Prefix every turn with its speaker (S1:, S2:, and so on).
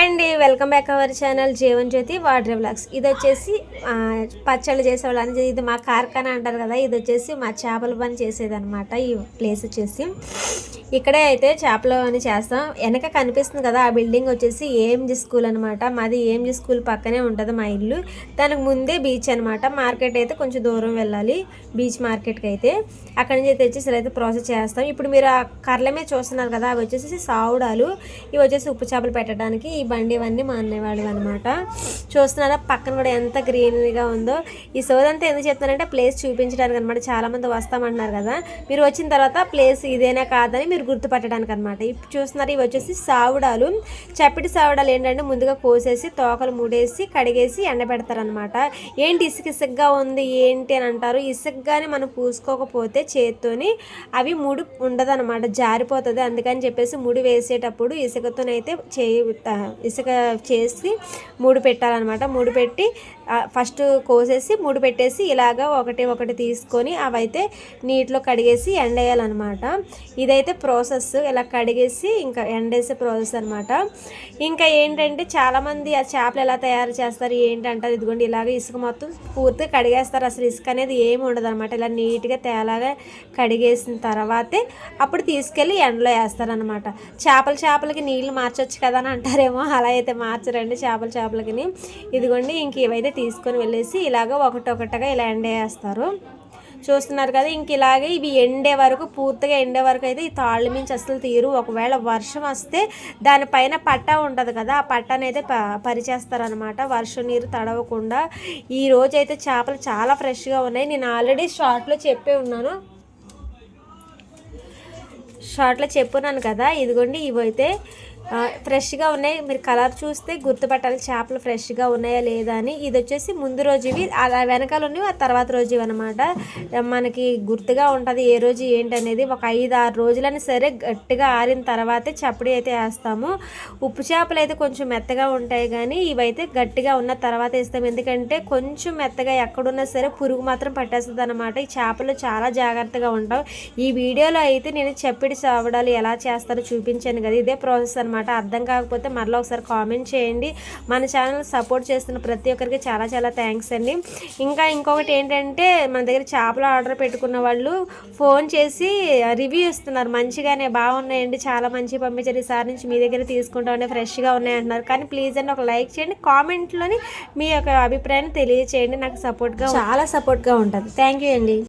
S1: Hi అండి welcome back our channel Jeevan Jyothi water blogs ఇది వచ్చేసి పచ్చళ్ళు చేసేవాళ్ళు ఇది మా కార్ఖానా అంటారు కదా ఇది వచ్చేసి మా చేపల పని చేసేది అనమాట ఈ ప్లేస్ వచ్చేసి. ఇక్కడే అయితే చేపలు అని చేస్తాం. వెనక కనిపిస్తుంది కదా ఆ బిల్డింగ్ వచ్చేసి ఏఎంజి స్కూల్ అనమాట మాది ఏఎంజి స్కూల్ పక్కనే ఉంటుంది మా ఇల్లు. దానికి ముందే బీచ్ అనమాట మార్కెట్ అయితే కొంచెం దూరం వెళ్ళాలి బీచ్ మార్కెట్కి అయితే. అక్కడి నుంచి అయితే వచ్చేసి అయితే ప్రాసెస్ చేస్తాం. ఇప్పుడు మీరు ఆ కర్రల మీద చూస్తున్నారు కదా అవి వచ్చేసి సావుడాలు. ఇవి వచ్చేసి ఉప్పు చేపలు పెట్టడానికి ఈ బండి ఇవన్నీ మా అన్నయ్య వాళ్ళు అనమాట చూస్తున్నారా పక్కన కూడా ఎంత గ్రీనరీగా ఉందో. ఈ సోదంతా ఎందుకు చెప్తున్నారంటే ప్లేస్ చూపించడానికి అనమాట చాలామంది వస్తామంటున్నారు కదా. మీరు వచ్చిన తర్వాత ప్లేస్ ఇదేనా కాదని మీరు గుర్తుపట్టడానికి అనమాట ఇప్పుడు చూస్తున్నారు ఇవి వచ్చేసి సావుడాలు. చప్పిటి సావుడాలు ఏంటంటే ముందుగా కోసేసి తోకలు ముడేసి కడిగేసి ఎండబెడతారనమాట ఏంటి ఇసుక ఇసుగ్గా ఉంది ఏంటి అని అంటారు. ఇసుగ్గానే మనం పూసుకోకపోతే చేత్తోని అవి ముడి ఉండదన్నమాట జారిపోతుంది. అందుకని చెప్పేసి ముడి వేసేటప్పుడు ఇసుకతోనైతే చేయి ఇసుక చేసి ముడి పెట్టాలన్నమాట. ముడి పెట్టి ఫస్ట్ కోసేసి ముడి పెట్టేసి ఇలాగ ఒకటి ఒకటి తీసుకొని అవైతే నీటిలో కడిగేసి ఎండేయాలన్నమాట. ఇదైతే ప్రాసెస్ ఇలా కడిగేసి ఇంకా ఎండేసే ప్రాసెస్ అనమాట ఇంకా ఏంటంటే చాలామంది ఆ చేపలు ఎలా తయారు చేస్తారు ఏంటంటారు ఇదిగోండి ఇలాగ ఇసుక మొత్తం పూర్తిగా కడిగేస్తారు. అసలు ఇసుక అనేది ఏమి ఉండదు అనమాట ఇలా నీట్గా తేలాగా కడిగేసిన తర్వాతే అప్పుడు తీసుకెళ్ళి ఎండలో వేస్తారనమాట చేపల చేపలకి నీళ్ళు మార్చొచ్చు కదా అని అంటారేమో అలా అయితే మార్చరండి చేపల చేపలకి ఇదిగోండి ఇంక ఇవైతే తీసుకొని వెళ్ళేసి ఇలాగ ఒకటొకటగా ఇలా ఎండేస్తారు. చూస్తున్నారు కదా ఇంక ఇలాగే ఇవి ఎండే వరకు పూర్తిగా ఎండే వరకు అయితే ఈ తాళ్ళ మించి అసలు తీరు. ఒకవేళ వర్షం వస్తే దానిపైన పట్ట ఉంటుంది కదా ఆ పట్టను అయితే ప పరిచేస్తారనమాట వర్షం నీరు తడవకుండా. ఈ రోజు అయితే చేపలు చాలా ఫ్రెష్గా ఉన్నాయి. నేను ఆల్రెడీ షార్ట్లో చెప్పే ఉన్నాను. షార్ట్లో చెప్పున్నాను కదా ఇదిగోండి ఇవైతే ఫ్రెష్గా ఉన్నాయి. మీరు కలర్ చూస్తే గుర్తుపట్టాలి చేపలు ఫ్రెష్గా ఉన్నాయా లేదా అని. ఇది వచ్చేసి ముందు రోజు ఇవి అలా వెనకాల ఉన్నవి ఆ తర్వాత రోజు ఇవి అనమాట మనకి గుర్తుగా ఉంటుంది ఏ రోజు ఏంటి అనేది ఒక ఐదు ఆరు రోజులని సరే గట్టిగా ఆరిన తర్వాతే చప్పడి అయితే వేస్తాము. ఉప్పు చేపలు అయితే కొంచెం మెత్తగా ఉంటాయి కానీ ఇవైతే గట్టిగా ఉన్న తర్వాత వేస్తాం. ఎందుకంటే కొంచెం మెత్తగా ఎక్కడున్నా సరే పురుగు మాత్రం పట్టేస్తుంది అనమాట ఈ చేపలు చాలా జాగ్రత్తగా ఉంటాం ఈ వీడియోలో అయితే నేను చప్పిడి చావడాలు ఎలా చేస్తారో చూపించాను కదా. ఇదే ప్రాసెస్ అనమాట అర్థం కాకపోతే మరలా ఒకసారి కామెంట్ చేయండి. మన ఛానల్ సపోర్ట్ చేస్తున్న ప్రతి ఒక్కరికి చాలా చాలా థ్యాంక్స్ అండి. ఇంకా ఇంకొకటి ఏంటంటే మన దగ్గర చేపలు ఆర్డర్ పెట్టుకున్న వాళ్ళు ఫోన్ చేసి రివ్యూ ఇస్తున్నారు. మంచిగానే బాగున్నాయండి. చాలా మంచి పంపించారు. ఈసారి నుంచి మీ దగ్గర తీసుకుంటామని ఫ్రెష్గా ఉన్నాయి అంటున్నారు. కానీ ప్లీజ్ అండి ఒక లైక్ చేయండి. కామెంట్లోని మీ యొక్క అభిప్రాయాన్ని తెలియజేయండి నాకు సపోర్ట్గా చాలా సపోర్ట్గా ఉంటుంది. థ్యాంక్ యూ అండి.